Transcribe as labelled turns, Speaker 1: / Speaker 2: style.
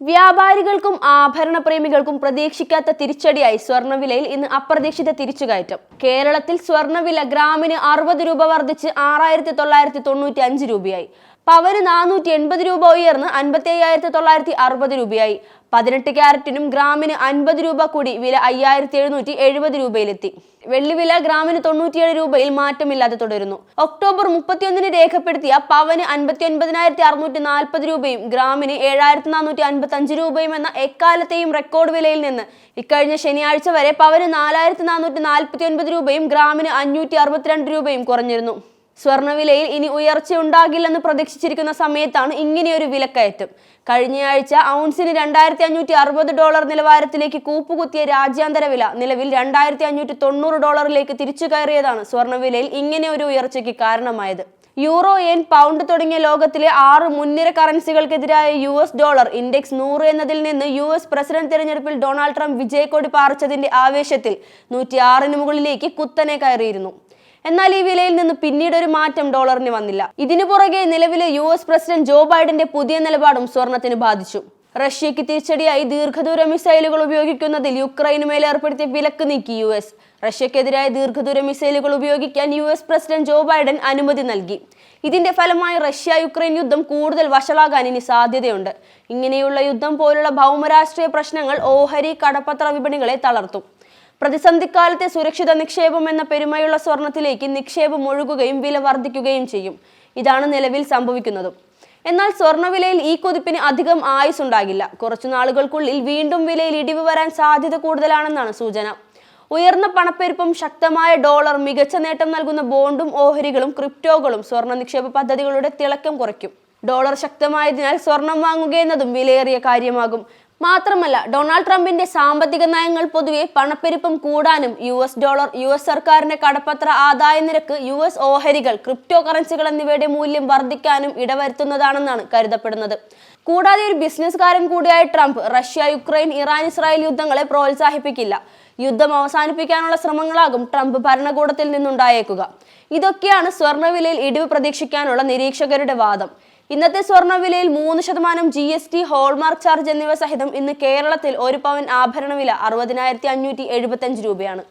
Speaker 1: വ്യാപാരികൾക്കും ആഭരണ പ്രേമികൾക്കും പ്രതീക്ഷിക്കാത്ത തിരിച്ചടിയായി സ്വർണവിലയിൽ ഇന്ന് അപ്രതീക്ഷിത തിരിച്ചുകയറ്റം. കേരളത്തിൽ സ്വർണവില ഗ്രാമിന് അറുപത് രൂപ വർദ്ധിച്ച് ആറായിരത്തി തൊള്ളായിരത്തി തൊണ്ണൂറ്റി അഞ്ച് രൂപയായി. പവന് നാനൂറ്റി എൺപത് രൂപ ഉയർന്ന് അൻപത്തി അയ്യായിരത്തി തൊള്ളായിരത്തി അറുപത് രൂപയായി. പതിനെട്ട് ക്യാരറ്റിനും ഗ്രാമിന് അൻപത് രൂപ കൂടി വില അയ്യായിരത്തി എഴുന്നൂറ്റി എഴുപത് രൂപയിലെത്തി. വെള്ളിവില ഗ്രാമിന് തൊണ്ണൂറ്റിയേഴ് രൂപയിൽ മാറ്റമില്ലാതെ തുടരുന്നു. ഒക്ടോബർ മുപ്പത്തിയൊന്നിന് രേഖപ്പെടുത്തിയ പവന് അൻപത്തി ഒൻപതിനായിരത്തി അറുന്നൂറ്റി നാൽപ്പത് രൂപയും ഗ്രാമിന് ഏഴായിരത്തി നാനൂറ്റി അൻപത്തി അഞ്ച് രൂപയും എന്ന എക്കാലത്തെയും റെക്കോർഡ് വിലയിൽ നിന്ന് ഇക്കഴിഞ്ഞ ശനിയാഴ്ച വരെ പവന് നാലായിരത്തി നാനൂറ്റി നാൽപ്പത്തി ഒൻപത് രൂപയും ഗ്രാമിന് അഞ്ഞൂറ്റി അറുപത്തിരണ്ട് രൂപയും കുറഞ്ഞിരുന്നു. സ്വർണവിലയിൽ ഇനി ഉയർച്ച ഉണ്ടാകില്ലെന്ന് പ്രതീക്ഷിച്ചിരിക്കുന്ന സമയത്താണ് ഇങ്ങനെയൊരു വിലക്കയറ്റം. കഴിഞ്ഞയാഴ്ച ഔൺസിന് രണ്ടായിരത്തി അഞ്ഞൂറ്റി അറുപത് ഡോളർ നിലവാരത്തിലേക്ക് കൂപ്പുകുത്തിയ രാജ്യാന്തര വില നിലവിൽ രണ്ടായിരത്തി അഞ്ഞൂറ്റി തൊണ്ണൂറ് ഡോളറിലേക്ക് തിരിച്ചു കയറിയതാണ് സ്വർണവിലയിൽ ഇങ്ങനെ ഒരു ഉയർച്ചയ്ക്ക് കാരണമായത്. യൂറോ എൻ പൗണ്ട് തുടങ്ങിയ ലോകത്തിലെ ആറ് മുൻനിര കറൻസികൾക്കെതിരായ യു എസ് ഡോളർ ഇൻഡെക്സ് നൂറ് എന്നതിൽ നിന്ന് യു എസ് പ്രസിഡന്റ് തെരഞ്ഞെടുപ്പിൽ ഡൊണാൾഡ് ട്രംപ് വിജയക്കൊടി പാറിച്ചതിന്റെ ആവേശത്തിൽ നൂറ്റി ആറിന് മുകളിലേക്ക് കുത്തനെ കയറിയിരുന്നു. എന്നാൽ ഈ വിലയിൽ നിന്ന് പിന്നീട് ഒരു മാറ്റം ഡോളറിന് വന്നില്ല. ഇതിനു പുറകെ നിലവിലെ യു എസ് പ്രസിഡന്റ് ജോ ബൈഡന്റെ പുതിയ നിലപാടും സ്വർണത്തിന് ബാധിച്ചു. റഷ്യയ്ക്ക് തിരിച്ചടിയായി ദീർഘദൂര മിസൈലുകൾ ഉപയോഗിക്കുന്നതിൽ യുക്രൈന് മേൽ ഏർപ്പെടുത്തിയ വിലക്ക് നീക്കി യു എസ്. റഷ്യക്കെതിരായ ദീർഘദൂര മിസൈലുകൾ ഉപയോഗിക്കാൻ U S president Joe Biden അനുമതി നൽകി. ഇതിന്റെ ഫലമായി റഷ്യ യുക്രൈൻ യുദ്ധം കൂടുതൽ വഷളാകാൻ ഇനി സാധ്യതയുണ്ട്. ഇങ്ങനെയുള്ള യുദ്ധം പോലുള്ള ഭൗമരാഷ്ട്രീയ പ്രശ്നങ്ങൾ ഓഹരി കടപ്പത്ര വിപണികളെ തളർത്തും. പ്രതിസന്ധിക്കാലത്തെ സുരക്ഷിത നിക്ഷേപം എന്ന പെരുമയുള്ള സ്വർണത്തിലേക്ക് നിക്ഷേപം ഒഴുകുകയും വില വർദ്ധിക്കുകയും ചെയ്യും. ഇതാണ് നിലവിൽ സംഭവിക്കുന്നതും. എന്നാൽ സ്വർണവിലയിൽ ഈ കുതിപ്പിന് അധികം ആയുസ് ഉണ്ടാകില്ല കുറച്ചു നാളുകൾക്കുള്ളിൽ വീണ്ടും വിലയിൽ ഇടിവ് വരാൻ സാധ്യത കൂടുതലാണെന്നാണ് സൂചന. ഉയർന്ന പണപ്പെരുപ്പം ശക്തമായ ഡോളർ മികച്ച നേട്ടം നൽകുന്ന ബോണ്ടും ഓഹരികളും ക്രിപ്റ്റോകളും സ്വർണ നിക്ഷേപ പദ്ധതികളുടെ തിളക്കം കുറയ്ക്കും. ഡോളർ ശക്തമായതിനാൽ സ്വർണം വാങ്ങുകയെന്നതും വിലയേറിയ കാര്യമാകും. മാത്രമല്ല ഡൊണാൾഡ് ട്രംപിന്റെ സാമ്പത്തിക നയങ്ങൾ പൊതുവെ പണപ്പെരുപ്പം കൂടാനും U S dollar U S സർക്കാരിന്റെ കടപ്പത്ര ആദായ നിരക്ക് യു എസ് ഓഹരികൾ ക്രിപ്റ്റോ കറൻസികൾ എന്നിവയുടെ മൂല്യം വർദ്ധിക്കാനും ഇടവരുത്തുന്നതാണെന്നാണ് കരുതപ്പെടുന്നത്. കൂടാതെ ഒരു ബിസിനസ്സുകാരൻ കൂടിയായ Trump Russia Ukraine Iran Israel യുദ്ധങ്ങളെ പ്രോത്സാഹിപ്പിക്കില്ല. യുദ്ധം അവസാനിപ്പിക്കാനുള്ള ശ്രമങ്ങളാകും ട്രംപ് ഭരണകൂടത്തിൽ നിന്നുണ്ടായേക്കുക. ഇതൊക്കെയാണ് സ്വർണവിലയിൽ ഇടിവ് പ്രതീക്ഷിക്കാനുള്ള നിരീക്ഷകരുടെ വാദം. ഇന്നത്തെ സ്വർണവിലയിൽ മൂന്ന് ശതമാനം G S T hallmark charge എന്നിവ സഹിതം ഇന്ന് കേരളത്തിൽ ഒരു പവൻ ആഭരണ വില അറുപതിനായിരത്തി അഞ്ഞൂറ്റി എഴുപത്തി അഞ്ച് രൂപയാണ്.